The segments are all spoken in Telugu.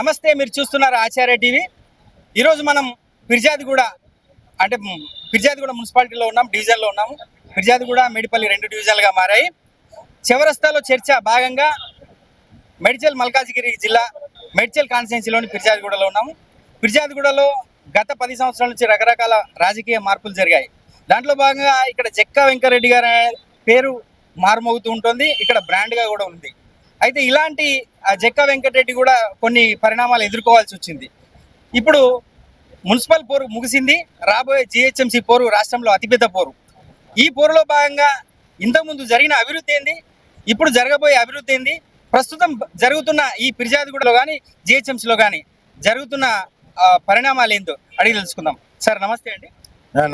నమస్తే మీరు చూస్తున్నారు ఆచార్య టీవీ. ఈరోజు మనం ఫిర్జాదిగూడ అంటే ఫిర్జాదిగూడ మున్సిపాలిటీలో ఉన్నాం డివిజన్లో ఉన్నాము. ఫిర్జాదిగూడ మేడిపల్లి రెండు డివిజన్లుగా మారాయి. చివరస్తాలో చర్చ భాగంగా మెడ్చల్ మల్కాజిగిరి జిల్లా మెడ్చల్ కాన్స్టిట్యున్సీలోని ఫిర్జాదిగూడలో ఉన్నాము. ఫిర్జాదిగూడలో గత పది సంవత్సరాల నుంచి రకరకాల రాజకీయ మార్పులు జరిగాయి. దాంట్లో భాగంగా ఇక్కడ జక్కా వెంకరెడ్డి గారి అనే పేరు మారుమోగుతూ ఉంటుంది. ఇక్కడ బ్రాండ్గా కూడా ఉంది. అయితే ఇలాంటి జక్కా వెంకటరెడ్డి కూడా కొన్ని పరిణామాలు ఎదుర్కోవాల్సి వచ్చింది. ఇప్పుడు మున్సిపల్ పోరు ముగిసింది రాబోయే జిహెచ్ఎంసీ పోరు రాష్ట్రంలో అతిపెద్ద పోరు. ఈ పోరులో భాగంగా ఇంతకుముందు జరిగిన అభివృద్ధి ఏంది? ఇప్పుడు జరగబోయే అభివృద్ధి ఏంది? ప్రస్తుతం జరుగుతున్న ఈ ఫిర్జాదిగూడలో కానీ జిహెచ్ఎంసీలో కానీ జరుగుతున్న పరిణామాలు ఏందో అడిగి తెలుసుకుందాం. సార్ నమస్తే అండి.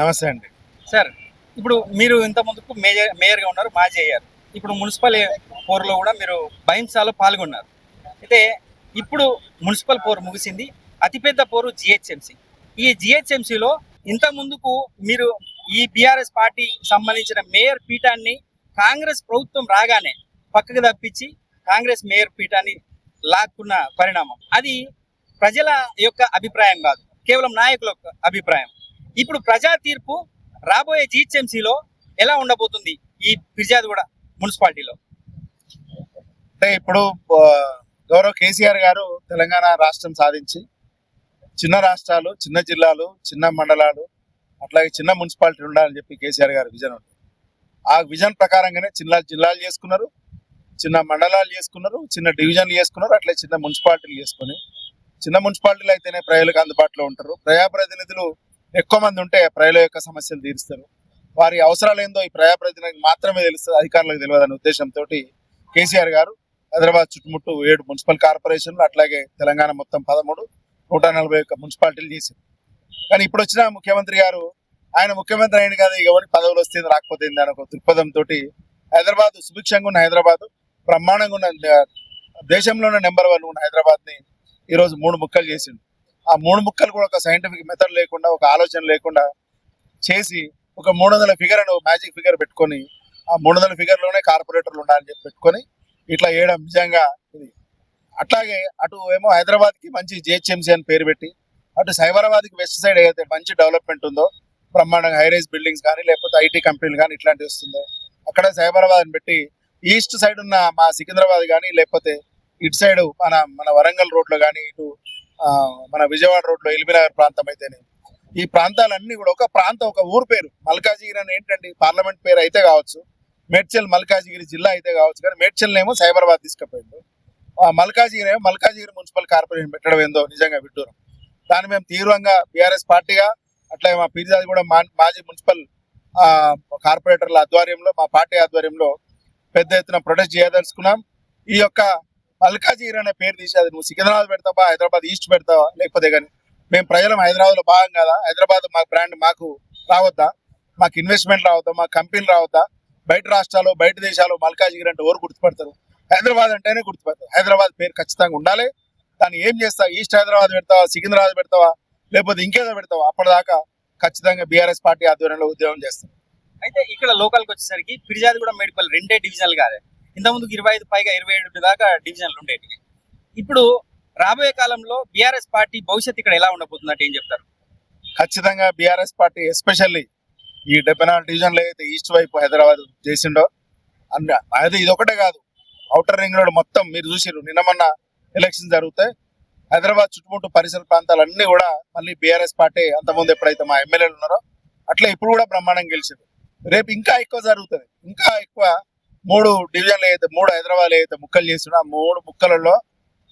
నమస్తే అండి. సార్ ఇప్పుడు మీరు ఇంత ముందుకు మేయర్ మేయర్గా ఉన్నారు మాజీ అయ్యారు. ఇప్పుడు మున్సిపల్ పోర్లో కూడా మీరు భయంసాలో పాల్గొన్నారు. అయితే ఇప్పుడు మున్సిపల్ పోర్ ముగిసింది. అతిపెద్ద పోరు జిహెచ్ఎంసీ. ఈ జిహెచ్ఎంసీలో ఇంత ముందుకు మీరు ఈ బీఆర్ఎస్ పార్టీ సంబంధించిన మేయర్ పీఠాన్ని కాంగ్రెస్ ప్రభుత్వం రాగానే పక్కకు తప్పించి కాంగ్రెస్ మేయర్ పీఠాన్ని లాక్కున్న పరిణామం. అది ప్రజల యొక్క అభిప్రాయం కాదు. కేవలం నాయకుల యొక్క అభిప్రాయం. ఇప్పుడు ప్రజా తీర్పు రాబోయే జిహెచ్ఎంసీలో ఎలా ఉండబోతుంది? ఈ ఫిర్జాదిగూడ మున్సిపాలిటీలో. అంటే ఇప్పుడు గౌరవ కేసీఆర్ గారు తెలంగాణ రాష్ట్రం సాధించి చిన్న రాష్ట్రాలు చిన్న జిల్లాలు చిన్న మండలాలు అట్లాగే చిన్న మున్సిపాలిటీ ఉండాలని చెప్పి కేసీఆర్ గారు విజన్ ఉంది. ఆ విజన్ ప్రకారంగానే చిన్న జిల్లాలు చేసుకున్నారు చిన్న మండలాలు చేసుకున్నారు చిన్న డివిజన్లు చేసుకున్నారు అట్లే చిన్న మున్సిపాలిటీలు చేసుకొని చిన్న మున్సిపాలిటీలు అయితేనే ప్రజలకు అందుబాటులో ఉంటారు. ప్రజాప్రతినిధులు ఎక్కువ మంది ఉంటే ప్రజల యొక్క సమస్యలు తీరుస్తారు. వారి అవసరాలు ఏందో ఈ ప్రజాప్రతినిధికి మాత్రమే తెలుస్తుంది అధికారులకు తెలియదు అనే ఉద్దేశంతో కేసీఆర్ గారు హైదరాబాద్ చుట్టుముట్టు ఏడు మున్సిపల్ కార్పొరేషన్లు అట్లాగే తెలంగాణ మొత్తం పదమూడు నూట నలభై ఒక్క మున్సిపాలిటీలు చేశారు కానీ ఇప్పుడు వచ్చిన ముఖ్యమంత్రి గారు ఆయన ముఖ్యమంత్రి అయిన కదా ఇక ఎవరి పదవులు వస్తుంది రాకపోతే అని ఒక దృక్పథం తోటి హైదరాబాద్ సుభిక్షంగా ఉన్న హైదరాబాద్ బ్రహ్మాండంగా ఉన్న దేశంలోనే నెంబర్ వన్ ఉన్న హైదరాబాద్ని ఈ రోజు మూడు ముక్కలు చేసిండు. ఆ మూడు ముక్కలు కూడా ఒక సైంటిఫిక్ మెథడ్ లేకుండా ఒక ఆలోచన లేకుండా చేసి ఒక మూడు వందల ఫిగర్ అని మ్యాజిక్ ఫిగర్ పెట్టుకొని ఆ మూడు వందల ఫిగర్లోనే కార్పొరేటర్లు ఉండాలని చెప్పి పెట్టుకొని ఇట్లా వేయడం నిజంగా ఇది. అట్లాగే అటు ఏమో హైదరాబాద్కి మంచి జిహెచ్ఎంసీ అని పేరు పెట్టి అటు సైబరాబాద్కి వెస్ట్ సైడ్ ఏదైతే మంచి డెవలప్మెంట్ ఉందో బ్రహ్మాండంగా హైరేజ్ బిల్డింగ్స్ కానీ లేకపోతే ఐటీ కంపెనీలు కానీ ఇట్లాంటివి వస్తుందో అక్కడ సైబరాబాద్ అని పెట్టి ఈస్ట్ సైడ్ ఉన్న మా సికింద్రాబాద్ కానీ లేకపోతే ఇటు సైడ్ మన మన వరంగల్ రోడ్లో కానీ ఇటు ఆ, మన విజయవాడ రోడ్లో ఎల్బీనగర్ ప్రాంతం అయితేనే ఈ ప్రాంతాలన్నీ కూడా ఒక ప్రాంతం ఒక ఊరు పేరు. మల్కాజిగిరి అని ఏంటండి పార్లమెంట్ పేరు అయితే కావచ్చు. మేడ్చల్ మల్కాజిగిరి జిల్లా అయితే కావచ్చు కానీ మేడ్చల్ ఏమో సైబరాబాద్ తీసుకుపోయిండు. ఆ మల్కాజిగిరి ఏమో మల్కాజిగిరి మున్సిపల్ కార్పొరేషన్ పెట్టడం ఏందో నిజంగా విడ్డూరం. దాన్ని మేము తీవ్రంగా బీఆర్ఎస్ పార్టీగా అట్లాగే మా పీర్జాది కూడా మా- మాజీ మున్సిపల్ కార్పొరేటర్ల ఆధ్వర్యంలో మా పార్టీ ఆధ్వర్యంలో పెద్ద ఎత్తున ప్రొటెస్ట్ చేయదలుచుకున్నాం. ఈ యొక్క మల్కాజిగిరి అనే పేరు తీసి అది నువ్వు సికింద్రాబాద్ పెడతావా హైదరాబాద్ ఈస్ట్ పెడతావా లేకపోతే కానీ మేము ప్రజలం హైదరాబాద్లో భాగం కదా హైదరాబాద్ మా బ్రాండ్ మాకు రావద్దా? మాకు ఇన్వెస్ట్మెంట్ రావద్దా? మా కంపెనీలు రావద్దా? బయట రాష్ట్రాలు బయట దేశాలు మల్కాజిగిరి అంటే ఎవరు గుర్తుపడతారు? హైదరాబాద్ అంటేనే గుర్తుపడతారు. హైదరాబాద్ పేరు ఖచ్చితంగా ఉండాలి. దాన్ని ఏం చేస్తావు ఈస్ట్ హైదరాబాద్ పెడతావా? సికింద్రాబాద్ పెడతావా? లేకపోతే ఇంకేదో పెడతావా? అప్పటిదాకా ఖచ్చితంగా బీఆర్ఎస్ పార్టీ ఆధ్వర్యంలో ఉద్యోగం చేస్తాం. అయితే ఇక్కడ లోకల్కి వచ్చేసరికి ఫిర్జాదిగూడ మేడిపల్లి రెండే డివిజన్లు కాదు ఇంతకుముందు ఇరవై ఐదు పైగా ఇరవై ఏడు దాకా డివిజన్లు ఉండేవి ఇప్పుడు రాబోయే కాలంలో బీఆర్ఎస్ పార్టీ భవిష్యత్తు ఇక్కడ ఎలా ఉండబోతుంది అంటే ఏం చెప్తారు? ఖచ్చితంగా బీఆర్ఎస్ పార్టీ ఎస్పెషల్లీ ఈ డెబ్బై నాలుగు డివిజన్లో అయితే ఈస్ట్ వైపు హైదరాబాద్ చేసిండో అన్న అది ఇది ఒకటే కాదు. అవుటర్ రింగ్ రోడ్ మొత్తం మీరు చూసిరు నిన్న మొన్న ఎలక్షన్ జరుగుతాయి. హైదరాబాద్ చుట్టుముట్టు పరిసర ప్రాంతాలన్నీ కూడా మళ్ళీ బీఆర్ఎస్ పార్టీ అంతకుముందు ఎప్పుడైతే మా ఎమ్మెల్యేలు ఉన్నారో అట్లా ఇప్పుడు కూడా బ్రహ్మాండం గెలిచింది రేపు ఇంకా ఎక్కువ జరుగుతుంది. ఇంకా ఎక్కువ మూడు డివిజన్లు అయితే మూడు హైదరాబాద్ అయితే ముక్కలు చేసిన ఆ మూడు ముక్కలలో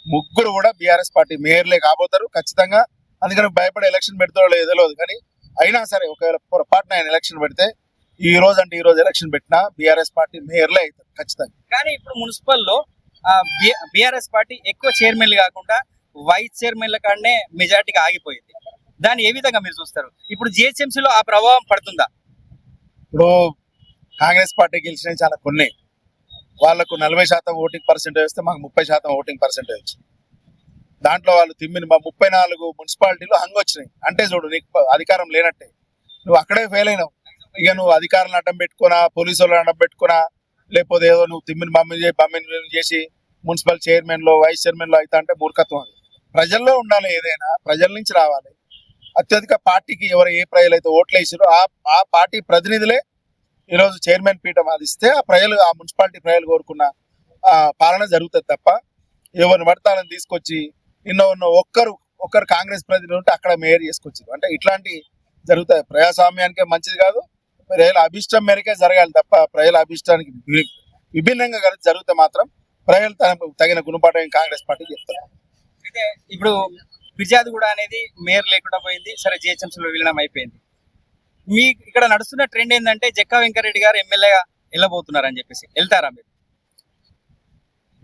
ముగ్గురు కూడా బీఆర్ఎస్ పార్టీ మేయర్లే కాబోతారు. ఖచ్చితంగా అందుకని భయపడే ఎలక్షన్ పెడతారో లేదో తెలియదు కానీ అయినా సరే ఒకవేళ పొరపాటున ఆయన ఎలక్షన్ పెడితే ఈ రోజు అంటే ఈ రోజు ఎలక్షన్ పెట్టినా బీఆర్ఎస్ పార్టీ మేయర్లే అవుతారు ఖచ్చితంగా. కానీ ఇప్పుడు మున్సిపల్లో బీఆర్ఎస్ పార్టీ ఎక్కువ చైర్మన్లు కాకుండా వైస్ చైర్మన్ల కాడనే మెజార్టీగా ఆగిపోయింది. దాన్ని ఏ విధంగా మీరు చూస్తారు? ఇప్పుడు GHMC లో ఆ ప్రభావం పడుతుందా? ఇప్పుడు కాంగ్రెస్ పార్టీ గెలిచినవి చాలా కొన్ని. వాళ్ళకు నలభై శాతం ఓటింగ్ పర్సెంటేజ్ వస్తే మాకు ముప్పై శాతం ఓటింగ్ పర్సెంటేజ్ వచ్చింది. దాంట్లో వాళ్ళు తిమ్మిన ముప్పై నాలుగు మున్సిపాలిటీలు హంగ్ వచ్చినాయి. అంటే చూడు నీకు అధికారం లేనట్టే. నువ్వు అక్కడే ఫెయిల్ అయినావు. ఇక నువ్వు అధికారులను అడ్డం పెట్టుకున్నా పోలీసు వాళ్ళని అడ్డం పెట్టుకున్నా లేకపోతే ఏదో నువ్వు తిమ్మిని బమ్మిని చేసి బమ్మిని చేసి మున్సిపల్ చైర్మన్లో వైస్ చైర్మన్లో అయితే అంటే మూర్ఖత్వం అది. ప్రజల్లో ఉండాలి ఏదైనా ప్రజల నుంచి రావాలి. అత్యధిక పార్టీకి ఎవరు ఏ ప్రజలు అయితే ఓట్లు వేసారో ఆ ఆ పార్టీ ప్రతినిధులే ఈరోజు చైర్మన్ పీఠం ఆదిస్తే ఆ ప్రజలు ఆ మున్సిపాలిటీ ప్రజలు కోరుకున్న ఆ పాలన జరుగుతుంది తప్ప ఎవరిని పడతానని తీసుకొచ్చి ఎన్నో ఉన్న ఒక్కరు ఒక్కరు కాంగ్రెస్ ప్రతినిధి ఉంటే అక్కడ మేయర్ చేసుకొచ్చారు. అంటే ఇట్లాంటి జరుగుతాయి. ప్రజాస్వామ్యానికే మంచిది కాదు ప్రజల అభిష్టం మేరకే జరగాలి తప్ప ప్రజల అభిష్టానికి విభిన్నంగా కనుక జరిగితే మాత్రం ప్రజలు తన తగిన గుణపాఠం కాంగ్రెస్ పార్టీ చెప్తారు. అయితే ఇప్పుడు ఫిర్యాదుగూడ అనేది మేయర్ లేకుండా పోయింది. సరే జిహెచ్ఎంసీలో విలీనం అయిపోయింది. మీ ఇక్కడ నడుస్తున్న ట్రెండ్ ఏంటంటే జక్కా వెంకరెడ్డి గారు ఎమ్మెల్యేగా వెళ్ళబోతున్నారు అని చెప్పేసి. వెళ్తారా మీరు?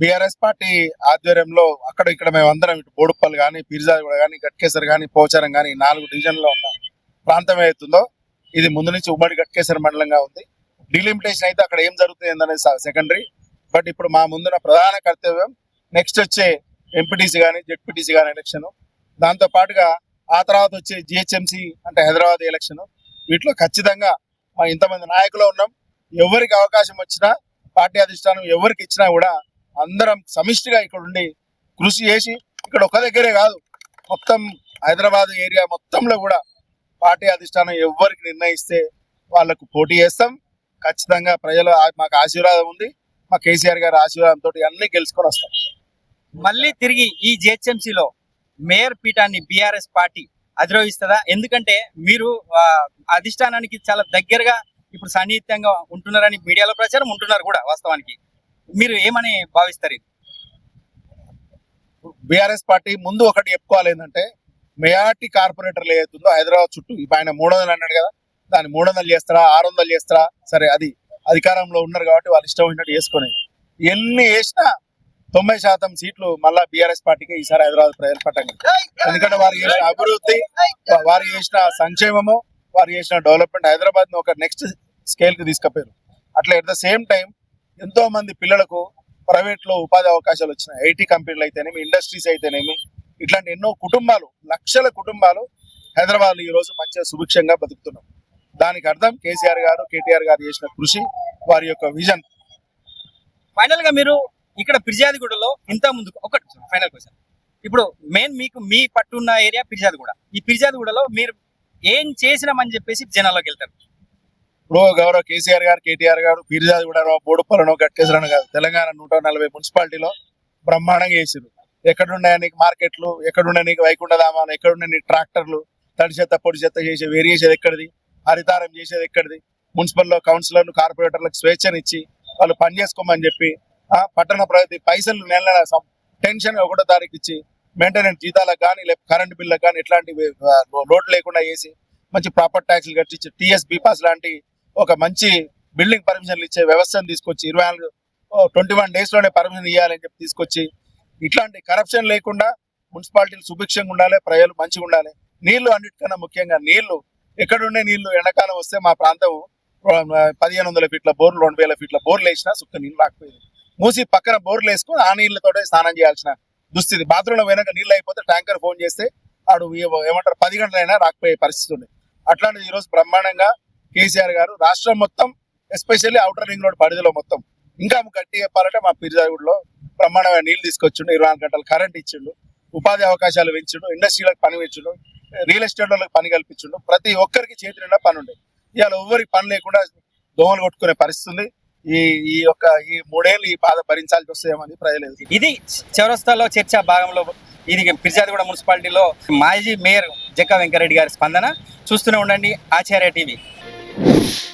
బీఆర్ఎస్ పార్టీ ఆధ్వర్యంలో అక్కడ ఇక్కడ మేము అందరం ఇటు బోడుప్పల్ కానీ పిర్జాగూడ కానీ గట్కేసర్ కానీ పోచారం కానీ నాలుగు డివిజన్లో ఉన్న ప్రాంతం ఏదైతుందో ఇది ముందు నుంచి ఉమ్మడి గట్కేసర్ మండలంగా ఉంది. డిలిమిటేషన్ అయితే అక్కడ ఏం జరుగుతుంది అనేది సెకండరీ. బట్ ఇప్పుడు మా ముందున్న ప్రధాన కర్తవ్యం నెక్స్ట్ వచ్చే ఎంపీటీసీ కానీ జెడ్పీటీసీ కానీ ఎలక్షన్. దాంతో పాటుగా ఆ తర్వాత వచ్చే జిహెచ్ఎంసీ అంటే హైదరాబాద్ ఎలక్షన్. వీటిలో ఖచ్చితంగా మా ఇంతమంది నాయకులు ఉన్నాం. ఎవరికి అవకాశం వచ్చినా పార్టీ అధిష్టానం ఎవరికి ఇచ్చినా కూడా అందరం సమిష్టిగా ఇక్కడ ఉండి కృషి చేసి ఇక్కడ ఒక దగ్గరే కాదు మొత్తం హైదరాబాద్ ఏరియా మొత్తంలో కూడా పార్టీ అధిష్టానం ఎవరికి నిర్ణయిస్తే వాళ్ళకు పోటీ చేస్తాం. ఖచ్చితంగా ప్రజలు మాకు ఆశీర్వాదం ఉంది. మా కేసీఆర్ గారి ఆశీర్వాదంతో అన్ని గెలుచుకొని వస్తాం. మళ్ళీ తిరిగి ఈ జిహెచ్ఎంసీలో మేయర్ పీఠాన్ని బీఆర్ఎస్ పార్టీ అధిరోహిస్తుందా? ఎందుకంటే మీరు అధిష్టానానికి చాలా దగ్గరగా ఇప్పుడు సన్నిహితంగా ఉంటున్నారని మీడియాలో ప్రచారం ఉంటున్నారు కూడా వాస్తవానికి. మీరు ఏమని భావిస్తారు ఇది? బీఆర్ఎస్ పార్టీ ముందు ఒకటి చెప్పుకోవాలి ఏంటంటే మెజార్టీ కార్పొరేటర్లు ఏదైతుందో హైదరాబాద్ చుట్టూ ఇప్పుడు ఆయన మూడు వందలు అన్నాడు కదా దాన్ని మూడు వందలు చేస్తారా ఆరు వందలు చేస్తారా? సరే అది అధికారంలో ఉన్నారు కాబట్టి వాళ్ళు ఇష్టం ఉన్నట్టు చేసుకునేది. ఎన్ని వేసినా తొంభై శాతం సీట్లు మళ్ళా బీఆర్ఎస్ పార్టీకి ఈసారి హైదరాబాద్ ప్రజలు పట్టండి ఎందుకంటే వారు చేసిన అభివృద్ధి వారు చేసిన సంక్షేమము వారు చేసిన డెవలప్మెంట్ హైదరాబాద్ను ఒక నెక్స్ట్ స్కేల్కి తీసుకుపోయారు. అట్లా ఎట్ ద సేమ్ టైం ఎంతో మంది పిల్లలకు ప్రైవేట్లో ఉపాధి అవకాశాలు వచ్చినాయి. ఐటీ కంపెనీలు అయితేనేమి ఇండస్ట్రీస్ అయితేనేమి ఇట్లాంటి ఎన్నో కుటుంబాలు లక్షల కుటుంబాలు హైదరాబాద్ ఈరోజు ఈ రోజు మంచిగా సుభిక్షంగా బతుకుతున్నాం. దానికి అర్థం కేసీఆర్ గారు కేటీఆర్ గారు చేసిన కృషి వారి యొక్క విజన్ ఫైనల్గా మీరు ఇక్కడ పిర్జాదిగూడలో ఇంత ముందు ఒకటి ఫైనల్ క్వశ్చన్ ఇప్పుడు మెయిన్ మీకు మీ పట్టున్న ఏరియా పిర్జాదిగూడ. ఈ పిర్జాదిగూడలో మీరు ఏం చేసినామని చెప్పేసి జనాల్లోకి వెళ్తారు. ఇప్పుడు గౌరవ కేసీఆర్ గారు కేటీఆర్ గారు పీర్జాది కూడా బోడుపల్లను గట్కేసరను కాదు. తెలంగాణ నూట నలభై మున్సిపాలిటీలో బ్రహ్మాండంగా వేసారు ఎక్కడున్నాయి నీకు మార్కెట్లు? ఎక్కడున్నాయి నీకు వైకుంఠధామాలు ఎక్కడున్నాయి నీకు ట్రాక్టర్లు? తడి చెత్త పొడి చెత్త చేసే వేరు చేసేది ఎక్కడిది? హరితారం చేసేది ఎక్కడిది? మున్సిపల్లో కౌన్సిలర్లు కార్పొరేటర్లకు స్వేచ్ఛనిచ్చి వాళ్ళు పని చేసుకోమని చెప్పి ఆ పట్టణ ప్రగతి పైసలు నెల నెల సం- టెన్షన్ ఒకటో తారీఖు ఇచ్చి మెయింటెనెన్స్ జీతాలకు కానీ లేకపోతే కరెంట్ బిల్లకు కానీ ఇట్లాంటి లోటు లేకుండా చేసి మంచి ప్రాపర్ ట్యాక్స్లు కట్టించి టీఎస్ బీపాస్ లాంటి ఒక మంచి బిల్డింగ్ పర్మిషన్లు ఇచ్చే వ్యవస్థను తీసుకొచ్చి ఇరవై నాలుగు ట్వంటీ వన్ డేస్లోనే పర్మిషన్ ఇవ్వాలని చెప్పి తీసుకొచ్చి ఇట్లాంటి కరప్షన్ లేకుండా మున్సిపాలిటీలు సుభిక్షంగా ఉండాలి ప్రజలు మంచిగా ఉండాలి. నీళ్ళు అన్నిటికన్నా ముఖ్యంగా నీళ్ళు. ఎక్కడుండే నీళ్ళు ఎండాకాలం వస్తే మా ప్రాంతం పదిహేను వందల ఫీట్ల బోర్లు రెండు వేల ఫీట్ల బోర్లు వేసినా సుక్క నీళ్ళు రాకపోయేది. మూసి పక్కన బోర్లు వేసుకొని ఆ నీళ్ళతో స్నానం చేయాల్సిన దుస్థితి. బాత్రూంలో వెనక నీళ్ళు అయిపోతే ట్యాంకర్ ఫోన్ చేస్తే ఆడు ఏమంటారు పది గంటలైనా రాకపోయే పరిస్థితి ఉంది అట్లాంటిది ఈరోజు బ్రహ్మాండంగా కేసీఆర్ గారు రాష్ట్రం మొత్తం ఎస్పెషల్లీ అవుటర్ రింగ్ రోడ్ పరిధిలో మొత్తం. ఇంకా గట్టి చెప్పాలంటే మా పిర్జాగూడలో బ్రహ్మాండమైన నీళ్ళు తీసుకొచ్చిండు ఇరవై నాలుగు గంటలు కరెంట్ ఇచ్చిండు ఉపాధి అవకాశాలు పెంచిండు ఇండస్ట్రీలకు పని పెంచిండు రియల్ ఎస్టేట్ వాళ్ళకి పని కల్పించిండు. ప్రతి ఒక్కరికి చేతి నిండా పని ఉండే. ఇవాళ ఎవరికి పని లేకుండా దోమలు కొట్టుకునే పరిస్థితుంది ఈ ఈ యొక్క ఈ మూడేళ్ళు ఈ బాధ భరించాల్సి వస్తాయేమని ప్రజలు ఇది చౌరస్తాలో చర్చ భాగంలో ఇది పిర్జాదిగూడ మున్సిపాలిటీలో మాజీ మేయర్ జక్క వెంకరెడ్డి గారి స్పందన. చూస్తూనే ఉండండి ఆచార్య టీవీ. you